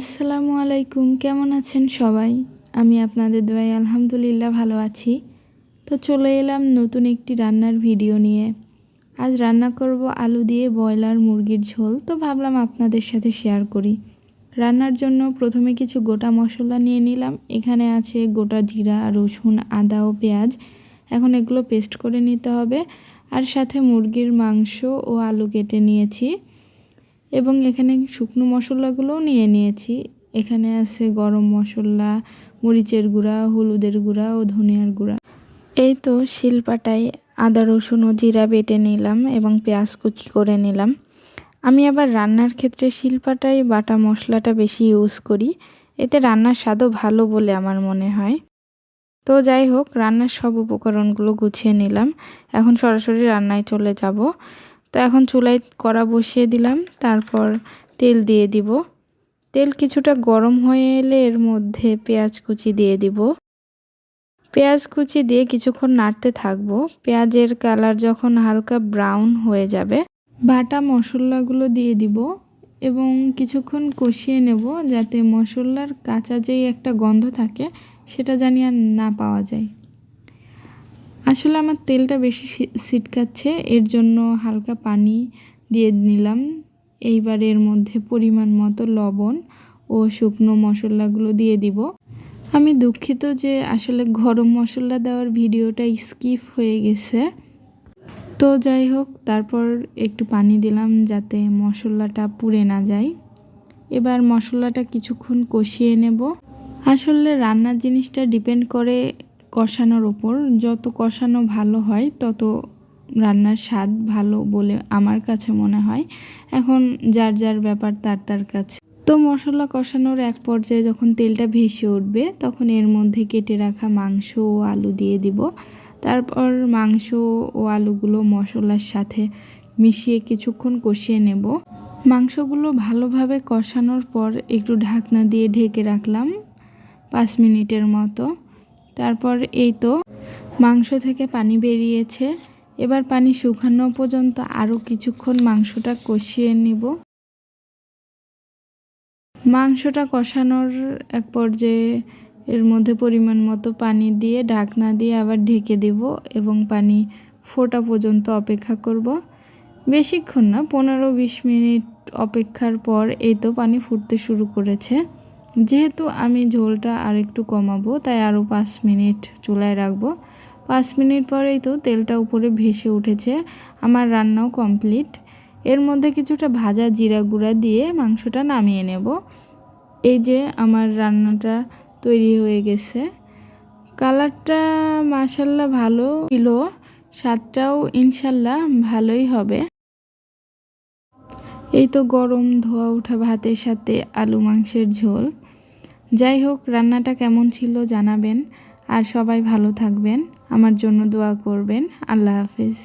আসসালামু আলাইকুম, কেমন আছেন সবাই? আমি আপনাদের দোয়াই আলহামদুলিল্লাহ ভালো আছি। তো চলে এলাম নতুন একটি রান্নার ভিডিও নিয়ে। আজ রান্না করব আলু দিয়ে ব্রয়লার মুরগির ঝোল। তো ভাবলাম আপনাদের সাথে শেয়ার করি। রান্নার জন্য প্রথমে কিছু গোটা মশলা নিয়ে নিলাম। এখানে আছে গোটা জিরা, রসুন, আদা ও পেঁয়াজ। এখন এগুলো পেস্ট করে নিতে হবে। আর সাথে মুরগির মাংস ও আলু কেটে নিয়েছি। এবং এখানে শুকনো মশলাগুলোও নিয়ে নিয়েছি। এখানে আছে গরম মশলা, মরিচের গুঁড়া, হলুদের গুঁড়া ও ধনিয়ার গুঁড়া। এই তো শিলপাটায় আদা, রসুন ও জিরা বেটে নিলাম এবং পেঁয়াজ কুচি করে নিলাম। আমি আবার রান্নার ক্ষেত্রে শিলপাটায় বাটা মশলাটা বেশি ইউজ করি। এতে রান্নার স্বাদও ভালো বলে আমার মনে হয়। তো যাই হোক, রান্নার সব উপকরণগুলো গুছিয়ে নিলাম। এখন সরাসরি রান্নায় চলে যাব। তো এখন চুলায় কড়া বসিয়ে দিলাম, তারপর তেল দিয়ে দিব। তেল কিছুটা গরম হয়ে এলে এর মধ্যে পেঁয়াজ কুচি দিয়ে দিব। পেঁয়াজ কুচি দিয়ে কিছুক্ষণ নাড়তে থাকব। পেঁয়াজের কালার যখন হালকা ব্রাউন হয়ে যাবে, বাটা মশলাগুলো দিয়ে দিব এবং কিছুক্ষণ কষিয়ে নেব যাতে মশলার কাঁচা যেই একটা গন্ধ থাকে, সেটা জানি আর না পাওয়া যায়। আসলে আমার তেলটা বেশি ছিটকাচ্ছে, এর জন্য হালকা পানি দিয়ে নিলাম। এইবার এর মধ্যে পরিমাণ মতো লবণ ও শুকনো মশলাগুলো দিয়ে দিব। আমি দুঃখিত যে আসলে গরম মশলা দেওয়ার ভিডিওটা স্কিপ হয়ে গেছে। তো যাই হোক, তারপর একটু পানি দিলাম যাতে মশলাটা পুড়ে না যায়। এবার মশলাটা কিছুক্ষণ কষিয়ে নেব। আসলে রান্নার জিনিসটা ডিপেন্ড করে কষানোর ওপর। যত কষানো ভালো হয়, তত রান্নার স্বাদ ভালো বলে আমার কাছে মনে হয়। এখন যার যার ব্যাপার, তার তার কাছে। তো মশলা কষানোর এক পর্যায়ে যখন তেলটা ভেসে উঠবে, তখন এর মধ্যে কেটে রাখা মাংস ও আলু দিয়ে দিব। তারপর মাংস ও আলুগুলো মশলার সাথে মিশিয়ে কিছুক্ষণ কষিয়ে নেব। মাংসগুলো ভালোভাবে কষানোর পর একটু ঢাকনা দিয়ে ঢেকে রাখলাম, পাঁচ মিনিটের মতো। তারপর এই তো, মাংস থেকে পানি বেরিয়েছে। এবার পানি শুকানো পর্যন্ত আরও কিছুক্ষণ মাংসটা কষিয়ে নিব। মাংসটা কষানোর এক পর্যায়ে এর মধ্যে পরিমাণ মতো পানি দিয়ে, ঢাকনা দিয়ে আবার ঢেকে দেব এবং পানি ফোটা পর্যন্ত অপেক্ষা করব। বেশিক্ষণ না, পনেরো বিশ মিনিট অপেক্ষার পর এই তো পানি ফুটতে শুরু করেছে। যেহেতু আমি ঝোলটা আর একটু কমাবো, তাই আরও পাঁচ মিনিট চুলায় রাখব। পাঁচ মিনিট পরেই তো তেলটা উপরে ভেসে উঠেছে, আমার রান্নাও কমপ্লিট। এর মধ্যে কিছুটা ভাজা জিরা গুঁড়া দিয়ে মাংসটা নামিয়ে নেব। এই যে আমার রান্নাটা তৈরি হয়ে গেছে। কালারটা মাসাল্লাহ ভালো ছিল, স্বাদটাও ইনশাল্লাহ ভালোই হবে। এই তো গরম ধোয়া ওঠা ভাতের সাথে আলু মাংসের ঝোল। যাই হোক, রান্নাটা কেমন ছিল জানাবেন। আর সবাই ভালো থাকবেন। আমার জন্য দোয়া করবেন। আল্লাহ হাফিজ।